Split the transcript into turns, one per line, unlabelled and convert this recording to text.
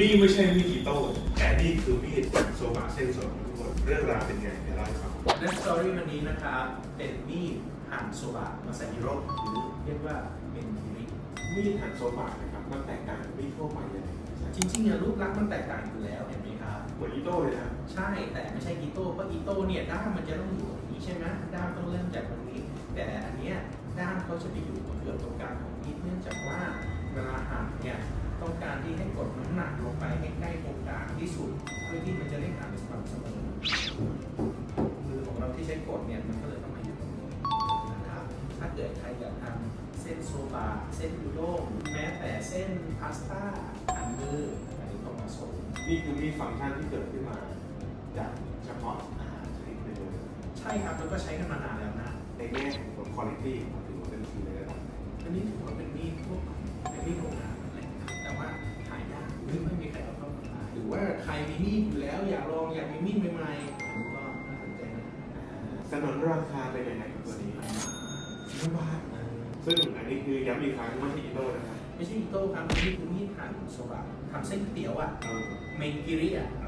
นี่ไม่ใช่มีดอิโต้แต่นี่คือมีดโซบะเส้นสดทุกคนเรื่องราวเป็นไงเดี๋ยวเล่าให้ฟัง
และสตอรี่วันนี้นะครับเป็นมีดหั่นโซบะมาใส่ฮิโร่หรือเรียกว่าเป็นคิริ
มีดหั่นโซบะนะครับมันแตกต่างจากมีดทั่วไปยังไง
จริงๆเนี่ยรูปลักษณ์มันแตกต่างอยู่แล้วเห็นไหมครับ
เหมือนอิโต้เลยนะ
ใช่แต่ไม่ใช่อีโต้เพราะอีโต้เนี่ยด้ามมันจะต้องอยู่ตรงนี้ใช่ไหมด้ามต้องเริ่มจากตรงนี้ แต่อันเนี้ยด้ามเขาจะไปอยู่เกือบตรงกลางของมีดเนื่องจาก ให้กดน้ำหนักลงไปให้ใกล้ตรงกลางที่สุด เพื่อที่มันจะได้หั่นสม่ำเสมอมือของเราที่ใช้กดเนี่ยมันก็เลยต้องมาอยู่ตรงนี้นะครับถ้าเกิดใครอยากทำเส้นโซบะเส้นอุด้งแม้แต่เส้นพาสต้าหั่นมืออันนี้ต้องมาสม
นี่คือมีฟังก์ชันที่เกิดขึ้นมาจากเฉพาะอาหารชนิดหนึ่งเลย
ใช่ครับแล้วก็ใช้กันมานานแล้วนะ
ในแง่ของคุณภาพถือว่าเป็นทีในระดับไหน
อันนี้ถือ รือว่าใครมีมีดอยู่แล้วอยากลองอยากมีมีดใหม่ๆก็น่าสนใจนะ
สนนราคาเป็นยังไงกับตัวนี้
ไม่บาท
ซึ่งอันนี้คือย้ำอีกครั้งไม่ใช่อิโต้นะครับ
ไม่ใช่อีโต้ครับนี่คือมีดหั่นโซบะทำเส้นก๋วยเตี๋ยวอะ
เออ
เมงกิริอะอ่านี่